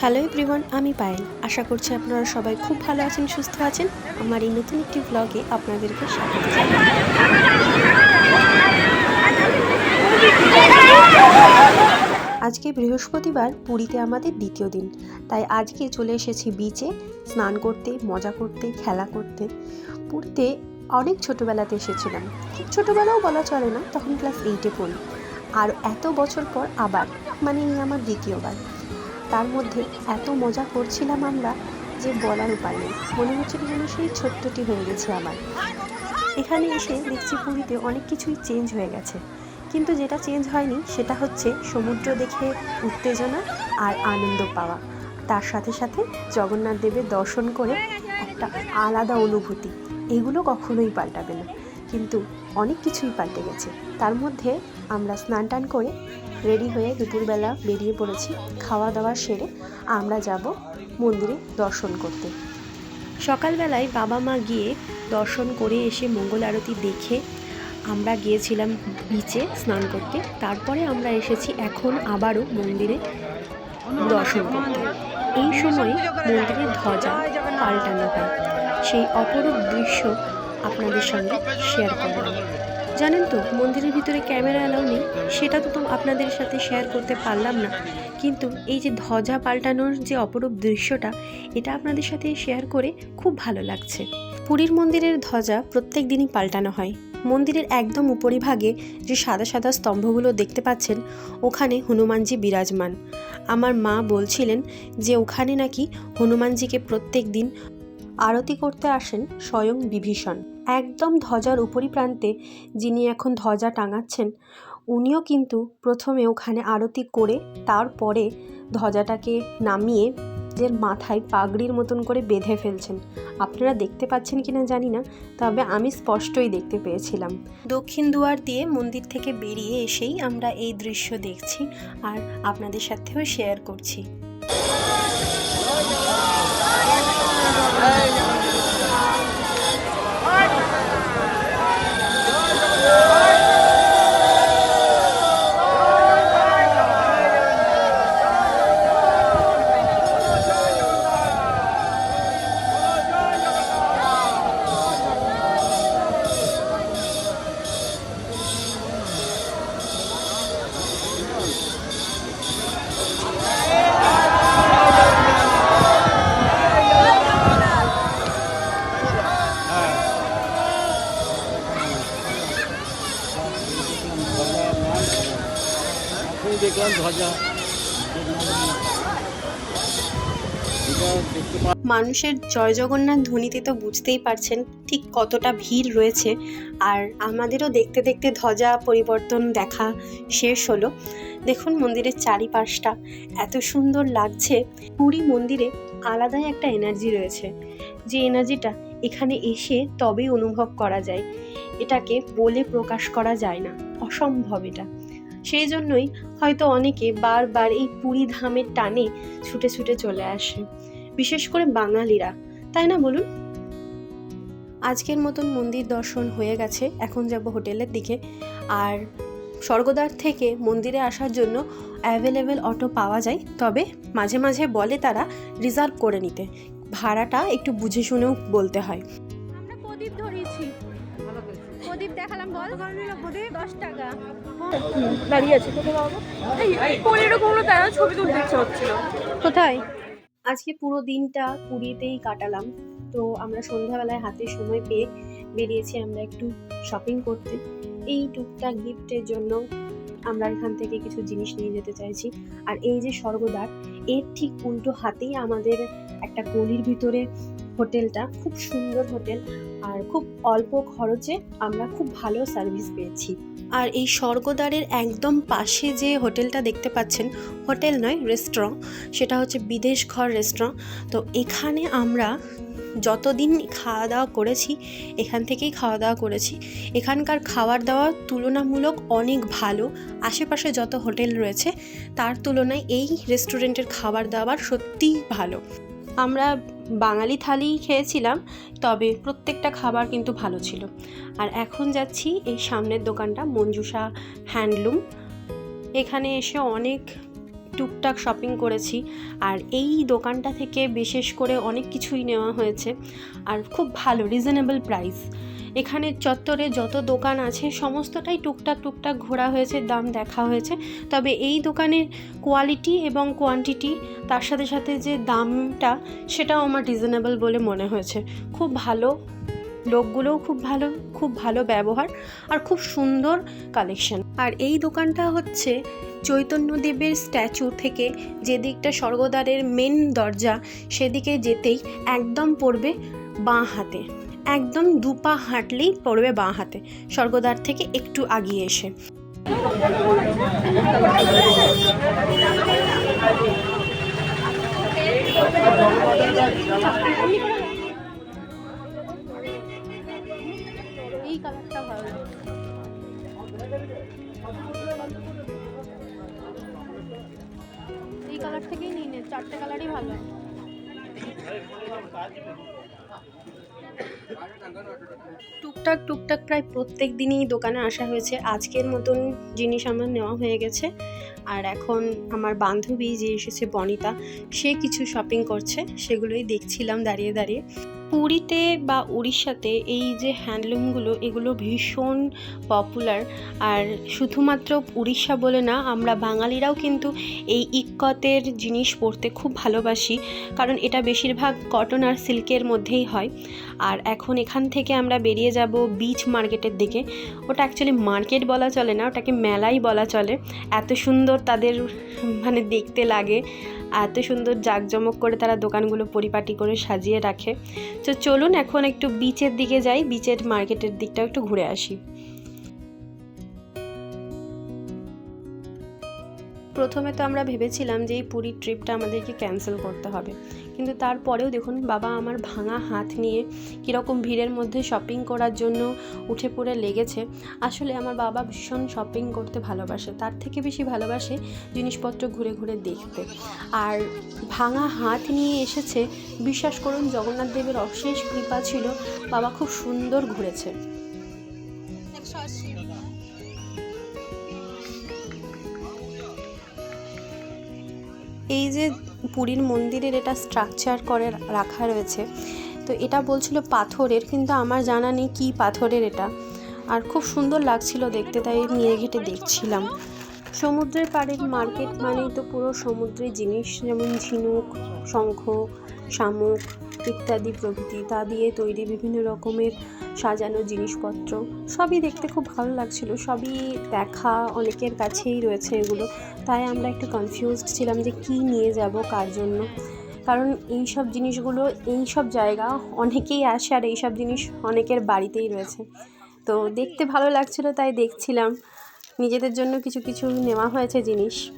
Hello everyone আমি পায়েল। আশা করছি আপনারা সবাই খুব ভালো আছেন, সুস্থ আছেন। আমার এই নতুন একটি ব্লগে আপনাদেরকে স্বাগত আজকে বৃহস্পতিবার, পুরীতে আমাদের দ্বিতীয় দিন। তাই আজকে চলে এসেছি বিচে স্নান করতে, মজা করতে, খেলা করতে। পুরীতে অনেক ছোটোবেলাতে এসেছিলাম। খুব ছোটোবেলাও বলা চলে না, তখন ক্লাস এইটে পড়ি। আর এত বছর পর আবার মানে এই আমার দ্বিতীয়বার। তার মধ্যে এত মজা করছিলাম আমরা যে বলার উপায় নেই। মনে হচ্ছিল যেন সেই ছোট্টটি হয়ে গেছে আমার। এখানে এসে দেখছি পুরীতে অনেক কিছুই চেঞ্জ হয়ে গেছে। কিন্তু যেটা চেঞ্জ হয়নি সেটা হচ্ছে সমুদ্র দেখে উত্তেজনা আর আনন্দ পাওয়া। তার সাথে সাথে জগন্নাথ দেবের দর্শন করে একটা আলাদা অনুভূতি। এগুলো কখনোই পাল্টাবে না। কিন্তু অনেক কিছুই পাল্টে গেছে। তার মধ্যে আমরা স্নান টান করে রেডি হয়ে দুপুরবেলা বেরিয়ে পড়েছি খাওয়া দাওয়া সেরে আমরা যাব মন্দিরে দর্শন করতে। সকালবেলায় বাবা মা গিয়ে দর্শন করে এসে মঙ্গল আরতি দেখে আমরা গিয়েছিলাম বিচে স্নান করতে। তারপরে আমরা এসেছি এখন আবারও মন্দিরে দর্শন করতে। এই সময় মন্দিরের ধ্বজা পাল্টানো হয়। সেই অপরূপ দৃশ্য আপনাদের সঙ্গে শেয়ার করলাম। জানেন তো, মন্দিরের ভিতরে ক্যামেরা অ্যালাউ নেই, সেটা তো তো আপনাদের সাথে শেয়ার করতে পারলাম না। কিন্তু এই যে ধ্বজা পাল্টানোর যে অপরূপ দৃশ্যটা, এটা আপনাদের সাথে শেয়ার করে খুব ভালো লাগছে। পুরীর মন্দিরের ধ্বজা প্রত্যেক দিনই পাল্টানো হয়। মন্দিরের একদম উপরিভাগে যে সাদা সাদা স্তম্ভগুলো দেখতে পাচ্ছেন, ওখানে হনুমানজি বিরাজমান। আমার মা বলছিলেন যে, ওখানে নাকি হনুমানজিকে প্রত্যেক দিন আরতি করতে আসেন স্বয়ং বিভীষণ। একদম ধ্বজার উপরি প্রান্তে যিনি এখন ধ্বজা টাঙাচ্ছেন, উনিও কিন্তু প্রথমে ওখানে আরতি করে তারপরে ধ্বজাটাকে নামিয়ে যে মাথায় পাগড়ির মতন করে বেঁধে ফেলছেন। আপনারা দেখতে পাচ্ছেন কি না জানি না, তবে আমি স্পষ্টই দেখতে পেয়েছিলাম। দক্ষিণ দুয়ার দিয়ে মন্দির থেকে বেরিয়ে এসেই আমরা এই দৃশ্য দেখছি আর আপনাদের সাথেও শেয়ার করছি। এখন মানুষের জয় জগন্নাথ ধ্বনিতে তো বুঝতেই পারছেন ঠিক কতটা ভিড় রয়েছে। আর আমাদেরও দেখতে দেখতে ধ্বজা পরিবর্তন দেখা শেষ হলো। দেখুন মন্দিরের চারিপাশটা, এত সুন্দর লাগছে। পুরী মন্দিরে আলাদাই একটা এনার্জি রয়েছে। যে এনার্জিটা এখানে এসে তবেই অনুভব করা যায়। এটাকে বলে প্রকাশ করা যায় না। অসম্ভব এটা। সেই জন্যই হয়তো অনেকে বারবার এই পুরী ধামের টানে ছুটে ছুটে চলে আসে, বিশেষ করে বাঙালিরা, তাই না বলুন? আজকের মতন মন্দির দর্শন হয়ে গেছে, এখন যাব হোটেলের দিকে। আর স্বর্গদ্বার থেকে মন্দিরে আসার জন্য অ্যাভেলেবেল অটো পাওয়া যায়, তবে মাঝে মাঝে বলে তারা রিজার্ভ করে নিতে। ভাড়াটা একটু বুঝে শুনেও বলতে হয়। বল দশ টাকা। দাঁড়িয়ে আছে কোথায় বাবা? এই পনেরো কোনো তারা ছবি তুলতে ইচ্ছে হচ্ছিল। কোথায়? আজকে পুরো দিনটা পুরীতেই কাটালাম। তো আমরা সন্ধ্যাবেলায় হাতে সময় পেয়ে বেরিয়েছি আমরা একটু শপিং করতে। এই টুকটাক গিফটের জন্য আমরা এখান থেকে কিছু জিনিস নিয়ে যেতে চাইছি। আর এই যে স্বর্গদ্বার এর ঠিক উল্টো হাতেই আমাদের একটা গলির ভিতরে হোটেলটা, খুব সুন্দর হোটেল আর খুব অল্প খরচে আমরা খুব ভালো সার্ভিস পেয়েছি। আর এই স্বর্গদ্বারের একদম পাশে যে হোটেলটা দেখতে পাচ্ছেন, হোটেল নয় রেস্টুরেন্ট সেটা হচ্ছে বিদেশ ঘর রেস্টুরেন্ট তো এখানে আমরা যতদিন খাওয়া দাওয়া করেছি, এখান থেকেই খাওয়া দাওয়া করেছি। এখানকার খাবার দাওয়া তুলনামূলক অনেক ভালো। আশেপাশে যত হোটেল রয়েছে, তার তুলনায় এই রেস্টুরেন্টের খাবার দাবার সত্যিই ভালো। আমরা বাঙালি থালিই খেয়েছিলাম, তবে প্রত্যেকটা খাবার কিন্তু ভালো ছিল। আর এখন যাচ্ছি এই সামনের দোকানটা, মঞ্জুষা হ্যান্ডলুম। এখানে এসে অনেক টুকটাক শপিং করেছি, আর এই দোকানটা থেকে বিশেষ করে অনেক কিছুই নেওয়া হয়েছে। আর খুব ভালো রিজনেবল প্রাইস এখানে চত্বরে যত দোকান আছে, সমস্তটাই টুকটাক টুকটাক ঘোরা হয়েছে, দাম দেখা হয়েছে। তবে এই দোকানের কোয়ালিটি এবং কোয়ান্টিটি তার সাথে সাথে যে দামটা, সেটাও আমার রিজনেবল বলে মনে হয়েছে। খুব ভালো, লোকগুলোও খুব ভালো খুব ভালো ব্যবহার আর খুব সুন্দর কালেকশন আর এই দোকানটা হচ্ছে চৈতন্যদেবের স্ট্যাচু থেকে যে দিকটা স্বর্গদ্বারের মেন দরজা, সেদিকে যেতেই একদম পড়বে বাঁ হাতে। একদম দুপা হাঁটলেই পড়বে বাঁ হাতে। স্বর্গদ্বার থেকে একটু আগিয়ে এসে। এই কালার থেকেই নিয়ে নে, চারটে কালারই ভালো। টুকটাক টুকটাক প্রায় প্রত্যেক দিনই দোকানে আসা হয়েছে। আজকের মতন জিনিস আমার নেওয়া হয়ে গেছে। আর এখন আমার বান্ধবী যে এসেছে বনিতা, সে কিছু শপিং করছে, সেগুলোই দেখছিলাম দাঁড়িয়ে দাঁড়িয়ে। পুরীতে বা উড়িষ্যাতে এই যে হ্যান্ডলুমগুলো এগুলো ভীষণ পপুলার আর শুধুমাত্র উড়িষ্যা বলে না, আমরা বাঙালিরাও কিন্তু এই ইক্কতের জিনিস পরতে খুব ভালোবাসি, কারণ এটা বেশিরভাগ কটন আর সিল্কের মধ্যেই হয়। আর এখন এখান থেকে আমরা বেরিয়ে যাব বিচ মার্কেটের দিকে। ওটা অ্যাকচুয়ালি মার্কেট বলা চলে না, ওটাকে মেলাই বলা চলে। এত সুন্দর তাদের মানে দেখতে লাগে। এত সুন্দর জাঁকজমক করে তারা দোকানগুলো পরিপাটি করে সাজিয়ে রাখে। তো চলুন এখন একটু বিচের দিকে যাই। বিচের মার্কেটের দিকটাও একটু ঘুরে আসি। প্রথমে তো আমরা ভেবেছিলাম যে এই পুরীর ট্রিপটা আমাদেরকে ক্যান্সেল করতে হবে। কিন্তু তারপরেও দেখুন বাবা আমার ভাঙা হাত নিয়ে কীরকম ভিড়ের মধ্যে শপিং করার জন্য উঠে পড়ে লেগেছে। আসলে আমার বাবা ভীষণ শপিং করতে ভালোবাসে, তার থেকে বেশি ভালোবাসে জিনিসপত্র ঘুরে ঘুরে দেখতে। আর ভাঙা হাত নিয়ে এসেছে, বিশ্বাস করুন জগন্নাথ দেবের অশেষ কৃপা ছিল, বাবা খুব সুন্দর ঘুরেছে। এই যে পুরীর মন্দিরের এটা স্ট্রাকচার করে রাখা রয়েছে। তো এটা বলছিল পাথরের, কিন্তু আমার জানা নেই কী পাথরের এটা। আর খুব সুন্দর লাগছিল দেখতে, তাই নিয়ে ঘেটে দেখছিলাম। সমুদ্রের পাড়ের মার্কেট মানেই তো পুরো সমুদ্রের জিনিস, যেমন ঝিনুক, শঙ্খ, শামুক ইত্যাদি প্রভৃতি। তা দিয়ে তৈরি বিভিন্ন রকমের সাজানো জিনিসপত্র, সবই দেখতে খুব ভালো লাগছিল, সবই দেখা অনেকের কাছেই রয়েছে এগুলো। তাই আমরা একটু কনফিউজড ছিলাম যে কী নিয়ে যাব, কার জন্য। কারণ এই সব জিনিসগুলো এই সব জায়গা অনেকেই আসে আর এই সব জিনিস অনেকের বাড়িতেই রয়েছে। তো দেখতে ভালো লাগছিল, তাই দেখছিলাম। নিজেদের জন্য কিছু কিছু নেওয়া হয়েছে জিনিস।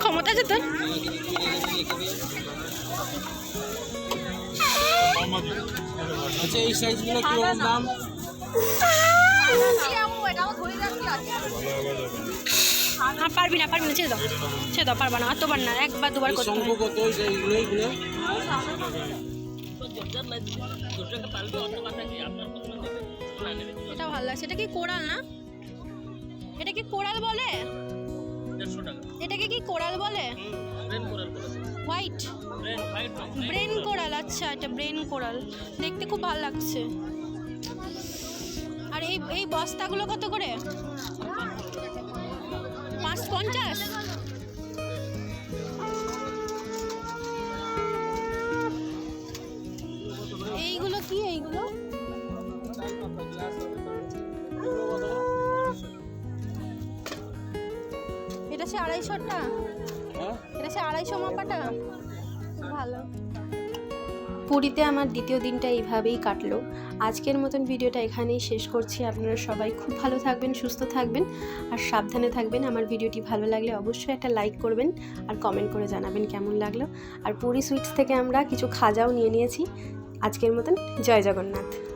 ক্ষমতা আছে তোর আচ্ছা এই সাইজগুলো কীরকম দাম হ্যাঁ পারবি না পারবি না ছেড়ে দাও ছেড়ে দাও পারবা না অতবার না একবার দুবার করতে শঙ্খ এইগুলো এটা ভালো লাগছে। এটা কি কোরাল না? এটা কি কোরাল বলে? এটাকে কি কোরাল বলে? হোয়াইট ব্রেন কোরাল আচ্ছা এটা ব্রেন কোরাল। দেখতে খুব ভালো লাগছে। আর এই এই বস্তাগুলো কত করে? পাঁচ পঞ্চাশ? আড়াইশোটা? হ্যাঁ? এটা সে আড়াইশো মাপাটা? ভালো। পুরীতে আমার দ্বিতীয় দিনটা এইভাবেই কাটলো। আজকের মতন ভিডিওটা এখানেই শেষ করছি। আপনারা সবাই খুব ভালো থাকবেন সুস্থ থাকবেন আর সাবধানে থাকবেন। আমার ভিডিওটি ভালো লাগলে অবশ্যই একটা লাইক করবেন আর কমেন্ট করে জানাবেন কেমন লাগল। আর পুরী সুইটস থেকে আমরা কিছু খাজাও নিয়ে নিয়েছি। আজকের মতন জয় জগন্নাথ।